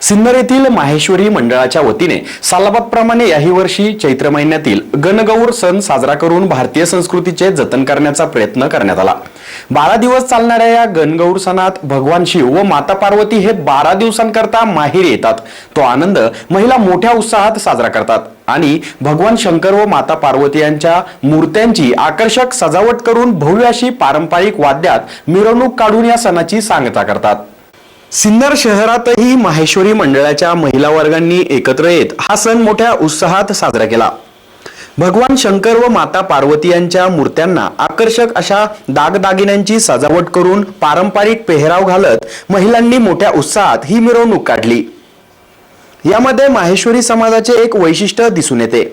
सिन्नर येथील माहेश्वरी मंडळाच्या वतीने सालाबादप्रमाणे याही वर्षी चैत्र महिन्यातील गणगौर सण साजरा करून भारतीय संस्कृतीचे जतन करण्याचा प्रयत्न करण्यात आला. बारा दिवस चालणाऱ्या या गणगौर सणात भगवान शिव व माता पार्वती हे बारा दिवसांकरता माहेर येतात. तो आनंद महिला मोठ्या उत्साहात साजरा करतात आणि भगवान शंकर व माता पार्वती यांच्या मूर्त्यांची आकर्षक सजावट करून भव्य अशी पारंपरिक वाद्यात मिरवणूक काढून या सणाची सांगता करतात. सिन्नर शहरातही माहेश्वरी मंडळाच्या महिला वर्गांनी एकत्र येत हा सण मोठ्या उत्साहात साजरा केला. भगवान शंकर व माता पार्वती यांच्या मूर्त्यांना आकर्षक अशा दागदागिन्यांची सजावट करून पारंपरिक पेहराव घालत महिलांनी मोठ्या उत्साहात ही मिरवणूक काढली. यामध्ये माहेश्वरी समाजाचे एक वैशिष्ट्य दिसून येते.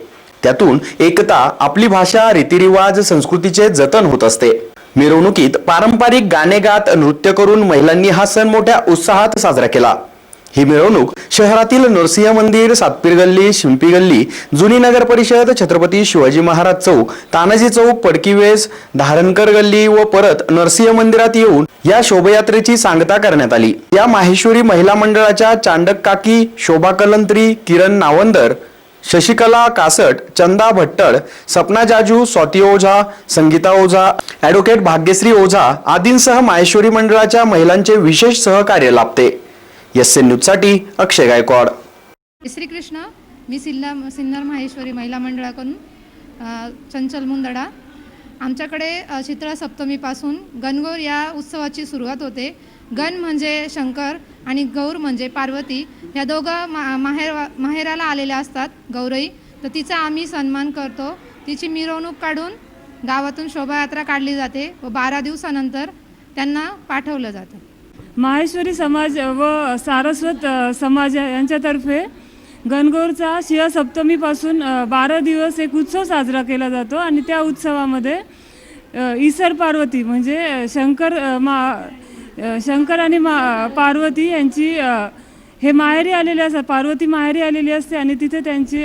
त्यातून एकता आपली भाषा रीतिरिवाज संस्कृतीचे जतन होत असते. मिरवणुकीत पारंपरिक गाणे गात नृत्य करून महिलांनी हा सण मोठ्या उत्साहात साजरा केला. ही मिरवणूक शहरातील नरसिंह मंदिर सातपीर गल्ली शिंपी गल्ली जुनी नगर परिषद छत्रपती शिवाजी महाराज चौक तानाजी चौक पडकीवेस धारणकर गल्ली व परत नरसिंह मंदिरात येऊन या शोभायात्रेची सांगता करण्यात आली. या माहेश्वरी महिला मंडळाच्या चांडक काकी शोभा कलंत्री किरण नावंदर शशिकला कासट चंदा भट्टळ सपना जाजू स्वाती ओझा संगीता ओझा ॲडव्होकेट भाग्यश्री ओझा आदींसह माहेश्वरी मंडळाच्या महिलांचे विशेष सहकार्य लाभते. एस एन न्यूजसाठी अक्षय गायकवाड. श्रीकृष्ण मी सिल्ला सिन्नर माहेश्वरी महिला मंडळाकडून चंचल मुंदडा आमच्याकडे अ, चित्रा सप्तमीपासून गणगौर या उत्सवाची सुरुवात होते. गण म्हणजे शंकर आणि गौर म्हणजे पार्वती. या दोघं मा माहेर माहेराला आलेल्या असतात गौरई. तर तिचा आम्ही सन्मान करतो. तिची मिरवणूक काढून गावातून शोभायात्रा काढली जाते व बारा दिवसानंतर त्यांना पाठवलं जातं. माहेश्वरी समाज व सारस्वत समाज यांच्यातर्फे गणगौरचा शिवसप्तमीपासून बारा दिवस एक उत्सव साजरा केला जातो आणि त्या उत्सवामध्ये ईसर पार्वती म्हणजे शंकर मा शंकर आणि मा पार्वती यांची हे माहेरी आलेले असतात पार्वती माहेरी आलेली असते आणि तिथे त्यांची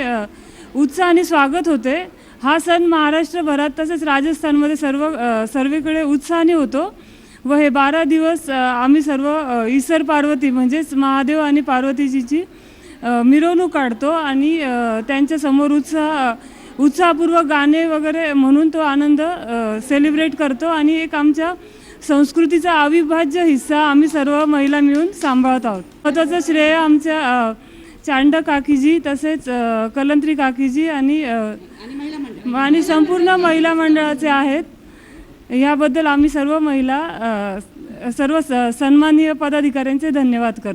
उत्साहाने स्वागत होते. हा सण महाराष्ट्रभरात तसेच राजस्थानमध्ये सर्व सर्वीकडे उत्साहाने होतो व हे बारा दिवस आम्ही सर्व ईसर पार्वती म्हणजेच महादेव आणि पार्वतीजीची मिरवणूक काढतो आणि त्यांच्यासमोर उत्साह उत्साहपूर्वक गाणे वगैरे म्हणून तो आनंद सेलिब्रेट करतो आणि एक आमच्या संस्कृतीचा अविभाज्य हिस्सा आम्ही सर्व महिला मिळून सांभाळत आहोत. स्वतःचं श्रेय आमच्या चांड काकीजी तसेच कलंत्री काकीजी आणि आणि संपूर्ण महिला मंडळाचे आहेत. याबद्दल आम्ही सर्व महिला सर्व स- सन्माननीय पदाधिकाऱ्यांचे धन्यवाद करतो.